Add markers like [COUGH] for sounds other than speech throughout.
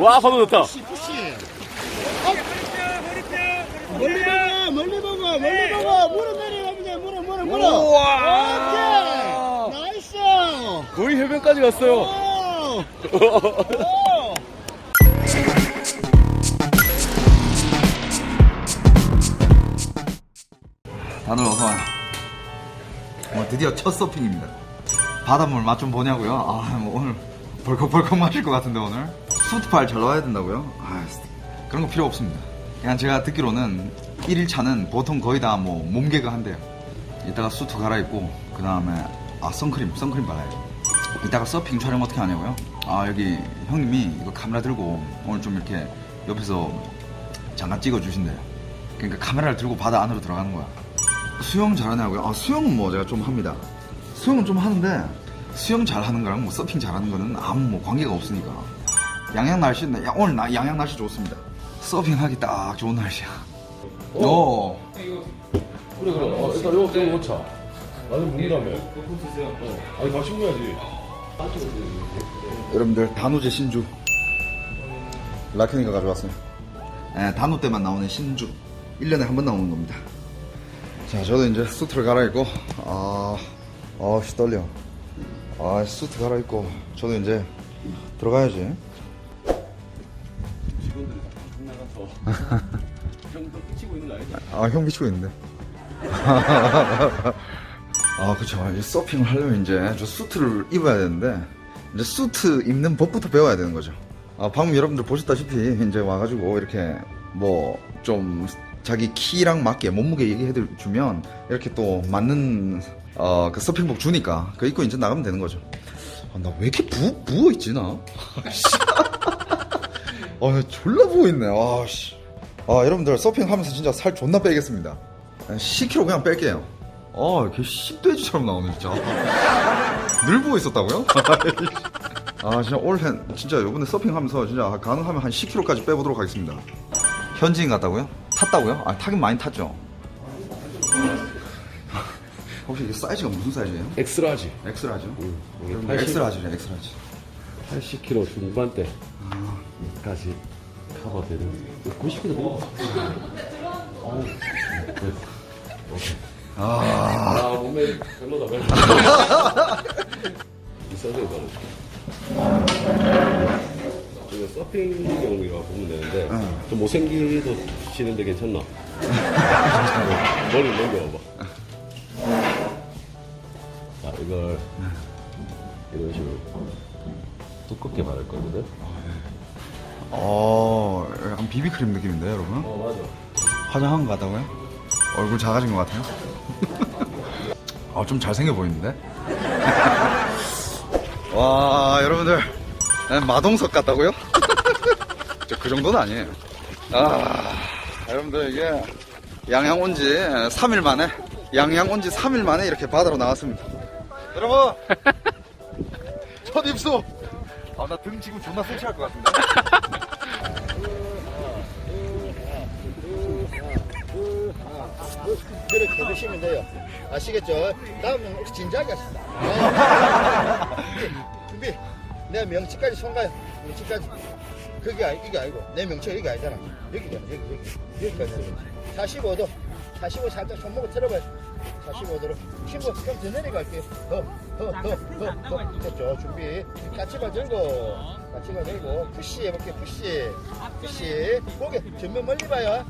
와, 방금 좋다. 푸시 푸시 멀리 보고 멀리 보고 멀리 보고 물어 내려갑니다 물어 물어 물어 우와. 오케이 나이스 거의 해변까지 갔어요. 오. 오. 다들 어서 와요. 뭐 드디어 첫 서핑입니다. 바닷물 맛 좀 보냐고요? 아, 뭐 오늘 벌컥벌컥 마실 것 같은데 오늘. 수트팔 잘 나와야 된다고요? 아, 그런 거 필요 없습니다. 그냥 제가 듣기로는 1일차는 보통 거의 다 뭐 몸개그 한대요. 이따가 수트 갈아입고 그 다음에 아 선크림, 선크림 발라요. 이따가 서핑 촬영 어떻게 하냐고요? 아 여기 형님이 이거 카메라 들고 오늘 좀 이렇게 옆에서 잠깐 찍어 주신대요. 그러니까 카메라를 들고 바다 안으로 들어가는 거야. 수영 잘하냐고요? 아, 수영은 뭐 제가 좀 합니다. 수영은 좀 하는데 수영 잘하는 거랑 뭐 서핑 잘하는 거는 아무 뭐 관계가 없으니까. 양양 날씨, 야, 오늘 나, 양양 날씨 좋습니다. 서핑하기 딱 좋은 날씨야. 오. 그래, 그래. 어, 일단 이거 좀 놓자. 나는 묵이라며. 어. 아니, 같이 묵어야지. 여러분들 단호제 신주 라켄이가 가져왔어요. 네, 단호 때만 나오는 신주 1년에 한 번 나오는 겁니다. 자, 저도 이제 수트를 갈아입고 아, 아씨 떨려. 아, 수트 갈아입고 저도 이제 들어가야지. 형도 끼치고 있는 거 아니지? 아, 형 미치고 있는데. [LAUGHS] 아, 그쵸. 이제 서핑을 하려면 이제 저 수트를 입어야 되는데, 이제 수트 입는 법부터 배워야 되는 거죠. 아, 방금 여러분들 보셨다시피, 이제 와가지고, 이렇게, 뭐, 좀, 자기 키랑 맞게 몸무게 얘기해주면, 이렇게 또 맞는, 어, 그 서핑복 주니까, 그거 입고 이제 나가면 되는 거죠. 아, 나 왜 이렇게 부, 부어있지, 나? [LAUGHS] 아, 나 졸라 부어있네, 아, 씨. 아, 여러분들 서핑 하면서 진짜 살 존나 빼겠습니다. 10kg 그냥 뺄게요. 아, 이렇게 10돼지처럼 나오네, 진짜. 늘 보고 있었다고요? [LAUGHS] 아, 진짜 올해, 진짜 요번에 서핑 하면서 진짜 가능하면 한 10kg까지 빼보도록 하겠습니다. 현지인 같다고요? 탔다고요? 아, 타긴 많이 탔죠. [LAUGHS] 혹시 이게 사이즈가 무슨 사이즈예요? 엑스라지. 80. 엑스라지래, 엑스라지. 80kg 중반대 까지 커버되는 90kg 되는 거 아, 아, 몸매 별로다, 별로다. 비싸게 바르 이거 서핑용이라 보면 되는데, 좀 못생기도 치는데 괜찮나? 머리 넘겨봐봐. 자, 이걸 이런 식으로 두껍게 바를 거거든? 어, 약간 비비크림 느낌인데, 여러분? 어, 맞아. 화장한 거 같다고요? 얼굴 작아진 것 같아요? [LAUGHS] 아, 좀 잘생겨 보이는데? [LAUGHS] 와, 여러분들. 네, 마동석 같다고요? [LAUGHS] 저 그 정도는 아니에요. 아, 여러분들, 이게 양양 온 지 3일 만에, 양양 온 지 3일 만에 이렇게 바다로 나왔습니다. 여러분! 첫 입수! 아, 나등 지금 존나 섹시할 것 같은데? 그렇게 드시면 돼요. 아시겠죠? 다음은 혹시 진지하게 어. 준비, 준비. 내 명치까지 손 가요 명치까지. 그게 아니, 이게 아니고 내 명치가 여기 아니잖아. 여기잖아 여기 여기. 여기까지 45도 45 살짝 손목을 틀어봐요 45도로 친구 그럼 더 내려갈게요 더더더더더 됐죠? 준비. 까치발 들고 까치발 들고 푸시 해볼게요 푸시. 푸시. 고개 전면 멀리 봐요.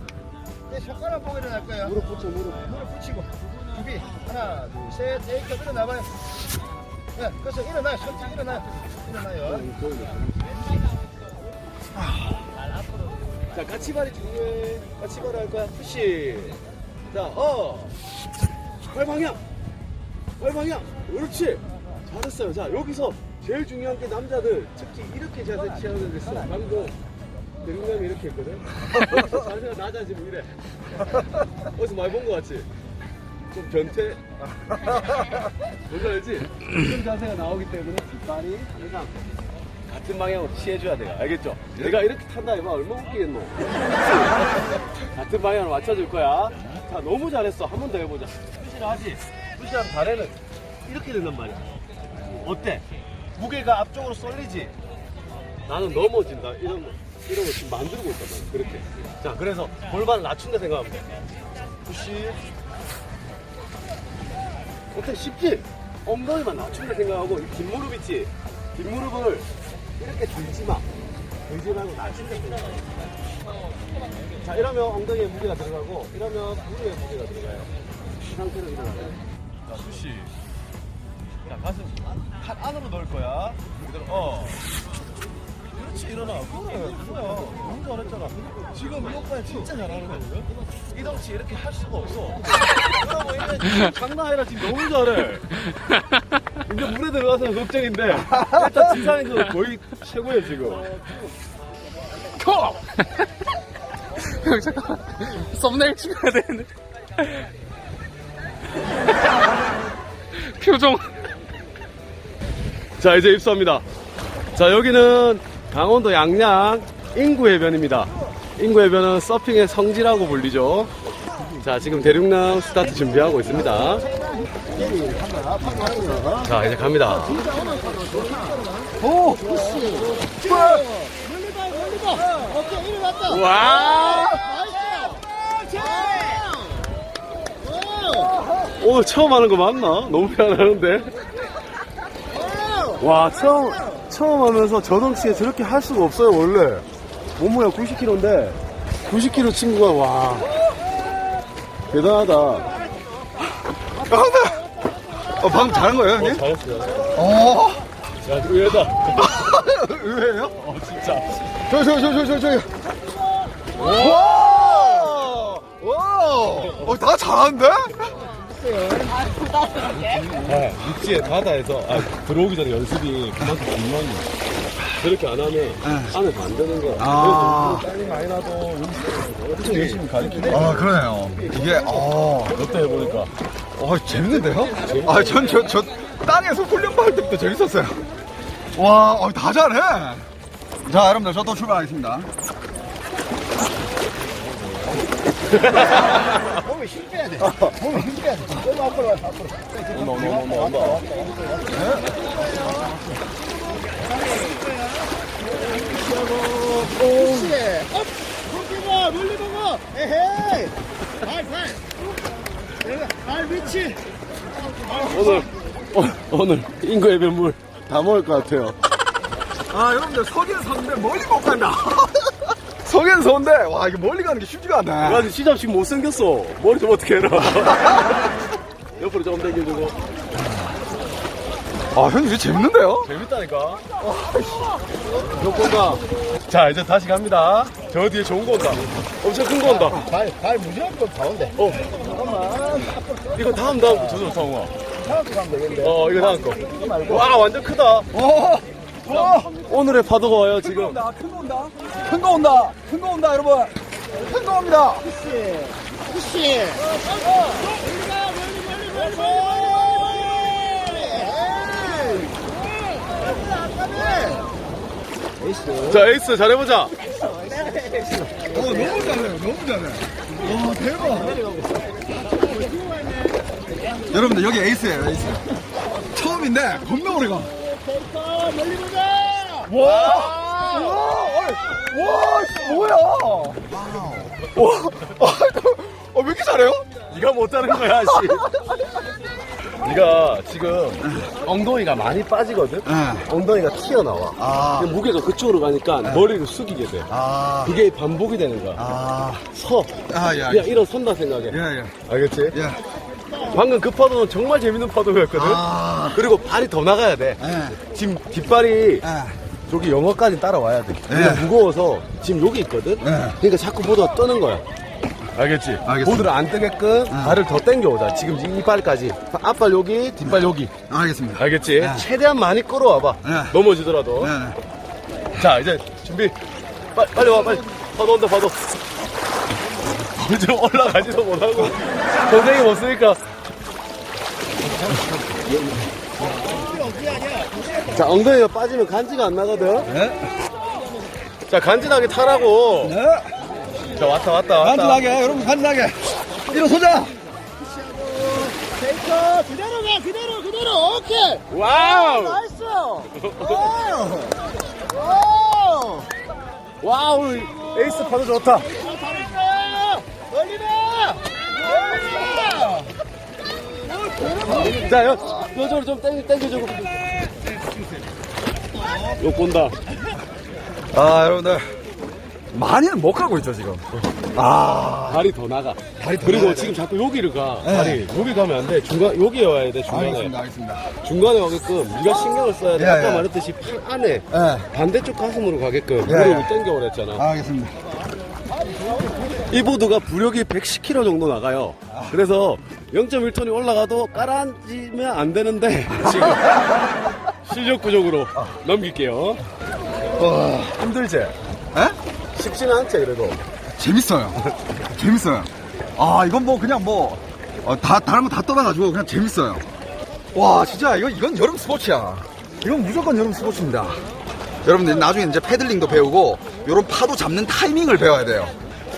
내 손가락 보고 일어날 거야 무릎 붙여 무릎. 무릎 붙이고. 준비. 하나 둘셋. 에이크 일어나봐요. 네, 그래서 일어나요 천천히 일어나요 일어나요. 자, 까치발이 중요해. 까치발 할 거야. 푸시. 자, 어. 발 방향. 발 방향. 그렇지. 잘했어요. 자, 여기서 제일 중요한 게 남자들 특히 이렇게 자세 취하는 데 있어. 방금 대중감이 이렇게 했거든. [LAUGHS] 자세가 낮아지면 이래. 어디서 많이 본 거 같지? 좀 변태. [LAUGHS] 뭔지 알지? 이런 자세가 나오기 때문에 뒷발이 항상 같은 방향으로 취해줘야 돼요. 알겠죠? 내가 이렇게 탄다 이봐 얼마나 웃기겠노? [LAUGHS] 같은 방향으로 맞춰줄 거야. 자, 너무 잘했어. 한 번 더 해보자. 하지. 푸시하면 발에는 이렇게 된단 말이야. 어때? 무게가 앞쪽으로 쏠리지? 나는 넘어진다. 이런 거, 이런 거 지금 만들고 있단 말이야. 그렇게. 자, 그래서 골반을 낮춘다 생각하면 돼. 푸시. 어때? 쉽지? 엉덩이만 낮춘다 생각하고 이 뒷무릎 있지? 뒷무릎을 이렇게 들지 마. 들지 말고 낮춘다 생각해. 자, 이러면 엉덩이에 무게가 들어가고, 이러면 무릎에 무게가 들어가요. 이 상태로 일어나요. 자, 푸시. 자, 가슴 팔 안으로 넣을 거야. 그대로, 어. 그렇지, 일어나. 그래, 그거야. 너무 잘했잖아. 지금 이 오빠야 진짜 잘하는 거거든? 이 덩치 이렇게 할 수가 없어. 그러고 이제 장난 아니라 지금 너무 잘해. 이제 물에 들어가서 걱정인데, 일단 지상에서 거의 최고야, 지금. 커! 형 잠깐 썸네일 찍어야 되는데 [LAUGHS] 표정. 자 이제 입수합니다. 자 여기는 강원도 양양 인구해변입니다. 인구해변은 서핑의 성지라고 불리죠. 자 지금 대륙남 스타트 준비하고 있습니다. 자 이제 갑니다. 와 오늘 처음 하는 거 맞나? 너무 편하는데 와 처음 처음 하면서 저덩치에 저렇게 할 수가 없어요 원래 몸무게 90kg인데 90kg 친구가 와 대단하다 어, 방금 잘한 거예요, 형님? 잘했어요 어, 야 의외다 의외예요? [LAUGHS] 어 진짜 저, 저, 저, 저, 저, 저기. 와! 와! 어, 다 잘 하는데? 네, 육지에 바다에서 아, 들어오기 전에 연습이 그만큼 중요한 거야 그렇게 안 하면 안에서 안 되는 거야 아. 그래서 땀이 많이 나도 엄청 열심히 가르치네 아, 그러네요. 이게, 어, 어때 해보니까 어, 재밌는데요? 아, 전, 저, 저, 땅에서 훈련 받을 때부터 재밌었어요. 와, 어, 다 잘해. 자, 여러분들, 저 또 출발하겠습니다. 몸에 힘 빼야 돼. 몸에 힘 빼야 돼. 너무 앞으로 와, 앞으로. 온다 그렇지. 업! 거기 봐, 멀리 보고. 에헤이. 발, 발. 내가 발 위치. 오늘 어, 오늘 인구 해변물 다 먹을 것 같아요 아, 여러분들, 서기는 서는데 멀리 못 간다. [LAUGHS] 서기는 서는데, 와, 이게 멀리 가는 게 쉽지가 않네. 나 지금 시잡식 못생겼어. 머리 좀 어떻게 해라. [LAUGHS] 옆으로 조금 당겨주고. 아, 형님, 이게 재밌는데요? 재밌다니까. 몇 건가 자 이제 다시 갑니다. 저 뒤에 좋은 거 온다 엄청 큰 거 온다 발, 발 무조건 가운데. 어. 이거 다음 다음. 저도 성우야 차갑게 가면 되겠는데. 어 이거 다음 거 와 완전 크다. 어, 어, 오늘의 파도가 와요 지금. 온다, 큰거 온다. 큰 거 온다. 큰 거 온다, 여러분. 큰 거 옵니다. 푸시. 에이. 자 에이스 잘해보자 어, 너무 잘해요. 너무 잘해. 와, 대박. 여러분들, 여기 에이스예요, 에이스. 처음인데, 겁나 오래 가. 아, 멀리 보자. 와! 와! 뭐야! 와! 어, 왜 이렇게 잘해요? 네가 못하는 거야 씨 네가 지금 엉덩이가 많이 빠지거든 네. 엉덩이가 튀어나와 아. 근데 무게가 그쪽으로 가니까 머리를 숙이게 돼 아. 그게 반복이 되는 거야 아. 서 아, 예. 그냥 일어선다 생각해 예, 예. 알겠지? 예. 방금 그 파도는 정말 재밌는 파도였거든 아. 그리고 발이 더 나가야 돼 예. 지금 뒷발이 예. 저기 영어까지 따라와야 돼 네. 무거워서 지금 여기 있거든 네. 그러니까 자꾸 보드가 뜨는 거야 알겠지? 알겠습니다. 보드를 안 뜨게끔 발을 더 당겨오자 지금 이 발까지 앞발 여기 뒷발 여기 알겠습니다. 알겠지? 네. 최대한 많이 끌어와봐 네. 넘어지더라도 네, 네. 자 이제 준비 빨리, 빨리 와 빨리 파도 온다 파도 좀 올라가지도 못하고 [LAUGHS] 선생님 없으니까 자 엉덩이가 빠지면 간지가 안 나거든 네. 자 간지나게 타라고 네. 자 왔다 왔다 왔다 간단하게, 여러분, 간단하게. 일어서자! 데이터 그대로 가, 그대로, 그대로. 오케이. 와우 나이스. 오. 오. 와, 오늘 에이스 파도 좋다. 자, 여, 여쪽으로 좀 땡겨, 땡겨주고. 요 본다. 아, 여러분들. 많이는 못 가고 있죠, 지금. 아. 다리 더 나가. 다리 더 그리고 지금 자꾸 여기를 가. 다리. 여기 가면 안 돼. 중간, 여기에 와야 돼, 중간에. 알겠습니다, 알겠습니다. 중간에 가게끔 네가 신경을 써야 돼. 예, 아까 예. 말했듯이 팔 안에 예. 반대쪽 가슴으로 가게끔 예, 무릎을 했잖아. 알겠습니다. 이 보드가 부력이 110kg 정도 나가요. 그래서 0.1톤이 올라가도 깔아앉으면 안 되는데 지금 실력 부족으로 넘길게요. 힘들지? 에? 쉽지는 않지 그래도. 재밌어요. 재밌어요. 아, 이건 뭐, 그냥 뭐, 어, 다, 다른 거 다 떠나가지고 그냥 재밌어요. 와, 진짜, 이건, 이건 여름 스포츠야. 이건 무조건 여름 스포츠입니다. 여러분들 나중에 이제 패들링도 배우고, 요런 파도 잡는 타이밍을 배워야 돼요.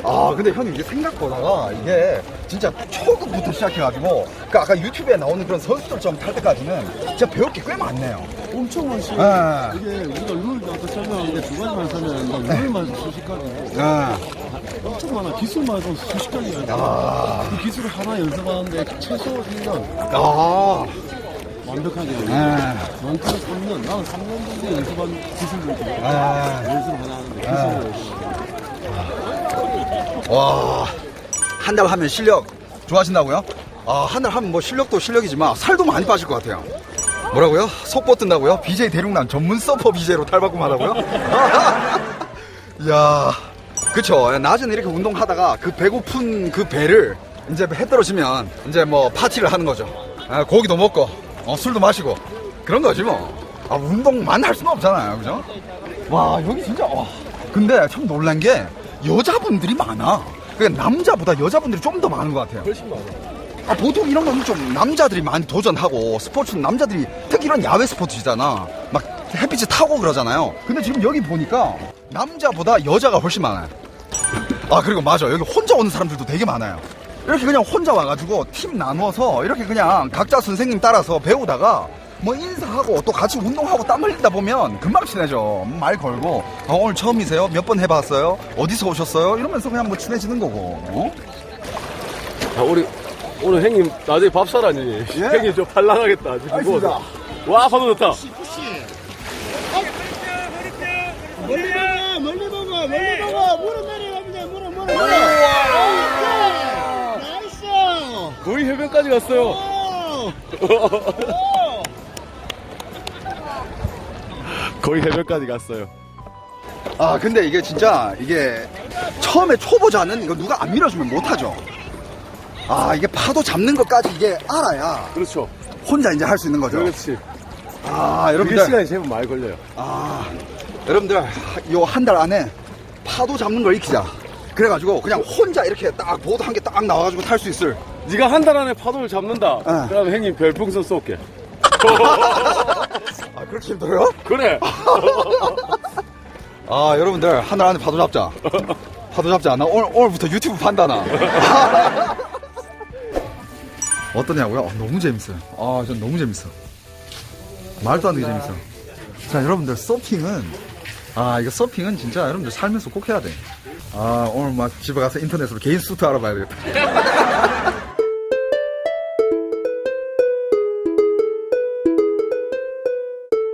아, 근데 형님, 이게 생각보다가, 이게 진짜 초급부터 시작해가지고, 그 아까 유튜브에 나오는 그런 선수들처럼 탈 때까지는 진짜 배울 게 꽤 많네요. 엄청 많지. 예. 이게 우리가 룰도 아까 설명한 게 두 가지만 설명했는데 룰만 해서 수십 가지. 예. 엄청 많아. 기술만 해서 수십 가지야. 그 기술을 하나 연습하는데 최소 1년 아, 완벽하게. 예. 많게는 3년. 나는 3년 정도 연습한 기술을 예. 연습을 하나 하는데 기술을 연습. 와, 한 달 하면 실력 좋아진다고요? 아, 한 달 하면 뭐 실력도 실력이지만 살도 많이 빠질 것 같아요. 뭐라고요? 속보 뜬다고요? BJ 대륙난 전문 서퍼 BJ로 탈바꿈하다고요? 이야, [LAUGHS] 그쵸. 낮에는 이렇게 운동하다가 그 배고픈 그 배를 이제 해 떨어지면 이제 뭐 파티를 하는 거죠. 아, 고기도 먹고, 어, 술도 마시고. 그런 거지 뭐. 아, 운동만 할 수는 없잖아요. 그죠? 와, 여기 진짜, 와. 근데 참 놀란 게 여자분들이 많아. 그러니까 남자보다 여자분들이 좀 더 많은 것 같아요. 훨씬 많아. 아, 보통 이런 거는 좀 남자들이 많이 도전하고 스포츠는 남자들이 특히 이런 야외 스포츠잖아. 막 햇빛이 타고 그러잖아요. 근데 지금 여기 보니까 남자보다 여자가 훨씬 많아요. 아, 그리고 맞아. 여기 혼자 오는 사람들도 되게 많아요. 이렇게 그냥 혼자 와가지고 팀 나누어서 이렇게 그냥 각자 선생님 따라서 배우다가 뭐 인사하고 또 같이 운동하고 땀 흘리다 보면 금방 친해져. 말 걸고 어, 오늘 처음이세요? 몇 번 해봤어요? 어디서 오셨어요? 이러면서 그냥 뭐 친해지는 거고. 어? 아, 우리 오늘 형님 나중에 밥 사라니. 예. 형님 저 발랑하겠다. 지금 알겠습니다. 누워서. 와 파도 좋다. 멀리 보고 멀리 보고 멀리 보고 물어 내려갑니다 물어 물어 물어 나이스 거의 해변까지 갔어요. 오! [LAUGHS] 거의 해변까지 갔어요. 아 근데 이게 진짜 이게 처음에 초보자는 이거 누가 안 밀어주면 못하죠 아 이게 파도 잡는 것까지 이게 알아야 그렇죠. 혼자 이제 할 수 있는 거죠 그렇지. 아 그게 여러분들 시간이 제법 많이 걸려요. 아 여러분들 요 한 달 안에 파도 잡는 걸 익히자 그래가지고 그냥 혼자 이렇게 딱 보드 한 개 딱 나와가지고 탈 수 있을 네가 한 달 안에 파도를 잡는다. 어. 그럼 형님 별풍선 쏠게. [LAUGHS] 아 그렇게 힘들어요? 그래. [LAUGHS] 아 여러분들 한달 안에 파도 잡자. 파도 잡자 나 오늘, 오늘부터 유튜브 판다나. [LAUGHS] 어떠냐고요? 아, 너무 재밌어요. 아 전 너무 재밌어. 말도 안 되게 재밌어. 자 여러분들 서핑은 아 이거 서핑은 진짜 여러분들 살면서 꼭 해야 돼 아 오늘 막 집에 가서 인터넷으로 개인 수트 알아봐야 되겠다 [LAUGHS]